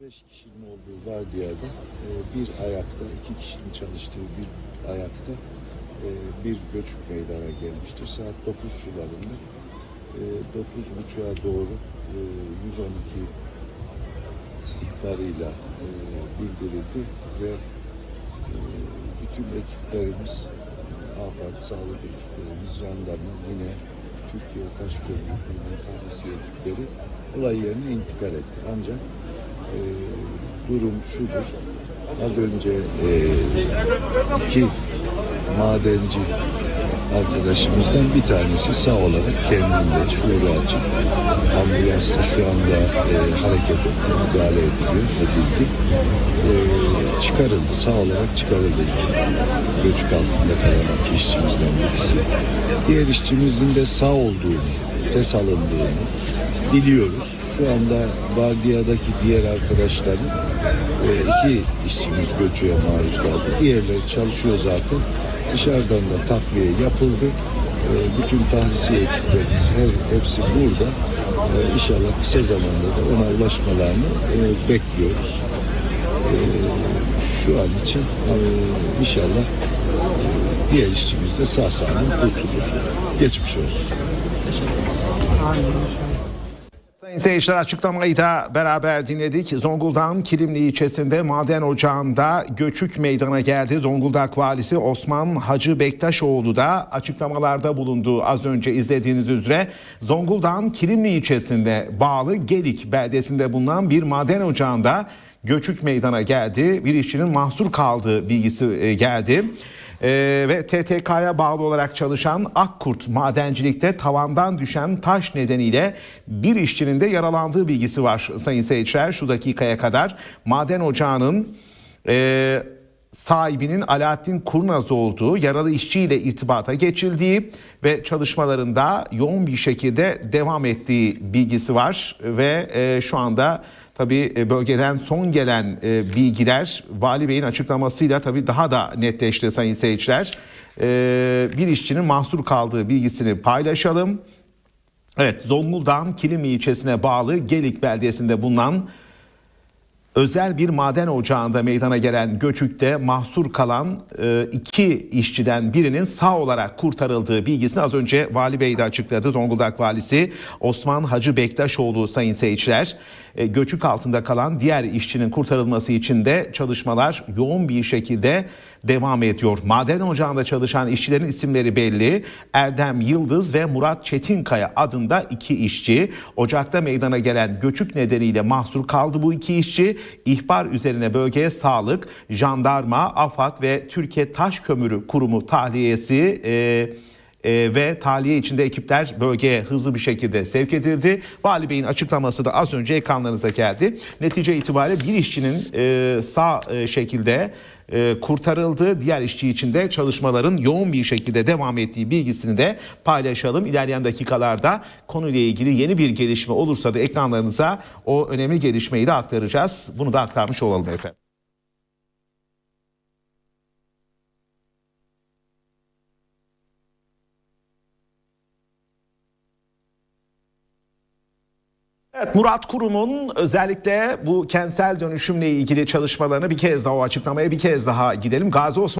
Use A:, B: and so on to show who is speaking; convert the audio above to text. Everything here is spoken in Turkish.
A: Beş kişinin olduğu vardiyada e, bir ayakta, iki kişinin çalıştığı bir ayakta e, bir göçük meydana gelmiştir. Saat 9 sularında e, 9.30'a doğru e, 112 ihbarıyla bildirildi ve bütün ekiplerimiz, afet sağlık ekiplerimiz, jandarma yine Türkiye Taş Köprüsü'nün tanesi ekipleri olay yerine intikal etti. Ancak durum şudur. Az önce e, iki madenci arkadaşımızdan bir tanesi sağ olarak kendinde şuuru açık ambulansla şu anda e, hareket etti, müdahale ediliyor, edildi. E, çıkarıldı, sağ olarak çıkarıldı. Göçük altında kalan iki işçimizden birisi. Diğer işçimizin de sağ olduğunu, ses alındığını biliyoruz. Şu anda vardiyadaki diğer arkadaşların e, iki işçimiz göçüye maruz kaldı. Diğerleri çalışıyor zaten. Dışarıdan da takviye yapıldı. E, bütün tahlisiye ekiplerimiz her, hepsi burada. E, inşallah kısa zamanda da ona ulaşmalarını bekliyoruz. Şu an için inşallah diğer işçimiz de sağ salim kurtulur. Geçmiş olsun.
B: Sayın seyirciler açıklamayı da beraber dinledik. Zonguldak'ın Kilimli ilçesinde maden ocağında göçük meydana geldi. Zonguldak valisi Osman Hacı Bektaşoğlu da açıklamalarda bulundu. Az önce izlediğiniz üzere Zonguldak'ın Kilimli ilçesinde bağlı Gelik beldesinde bulunan bir maden ocağında göçük meydana geldi. Bir işçinin mahsur kaldığı bilgisi e, geldi. Ee, ve TTK'ya bağlı olarak çalışan Akkurt madencilikte tavandan düşen taş nedeniyle bir işçinin de yaralandığı bilgisi var sayın seyirciler. Şu dakikaya kadar maden ocağının e, sahibinin Alaaddin Kurnaz olduğu yaralı işçiyle irtibata geçildiği ve çalışmalarında yoğun bir şekilde devam ettiği bilgisi var ve e, şu anda Tabii e, bölgeden son gelen e, bilgiler Vali Bey'in açıklamasıyla tabii daha da netleşti sayın seyirciler. E, bir işçinin mahsur kaldığı bilgisini paylaşalım. Evet Zonguldak'ın Kilim ilçesine bağlı Gelik beldesinde bulunan özel bir maden ocağında meydana gelen göçükte mahsur kalan e, iki işçiden birinin sağ olarak kurtarıldığı bilgisini az önce Vali Bey de açıkladı. Zonguldak Valisi Osman Hacı Bektaşoğlu sayın seyirciler. E, göçük altında kalan diğer işçinin kurtarılması için de çalışmalar yoğun bir şekilde devam ediyor. Maden ocağında çalışan işçilerin isimleri belli. Erdem Yıldız ve Murat Çetinkaya adında iki işçi. Ocakta meydana gelen göçük nedeniyle mahsur kaldı bu iki işçi. İhbar üzerine bölgeye sağlık, jandarma, AFAD ve Türkiye Taş Kömürü Kurumu tahliyesi e, e, ve tahliye içinde ekipler bölgeye hızlı bir şekilde sevk edildi. Vali Bey'in açıklaması da az önce ekranlarınıza geldi. Netice itibariyle bir işçinin e, sağ e, şekilde kurtarıldı. Diğer işçi için de çalışmaların yoğun bir şekilde devam ettiği bilgisini de paylaşalım. İlerleyen dakikalarda konuyla ilgili yeni bir gelişme olursa da ekranlarınıza o önemli gelişmeyi de aktaracağız. Bunu da aktarmış olalım efendim. Evet Murat Kurum'un özellikle bu kentsel dönüşümle ilgili çalışmalarını bir kez daha o açıklamaya bir kez daha gidelim. Gazi Osman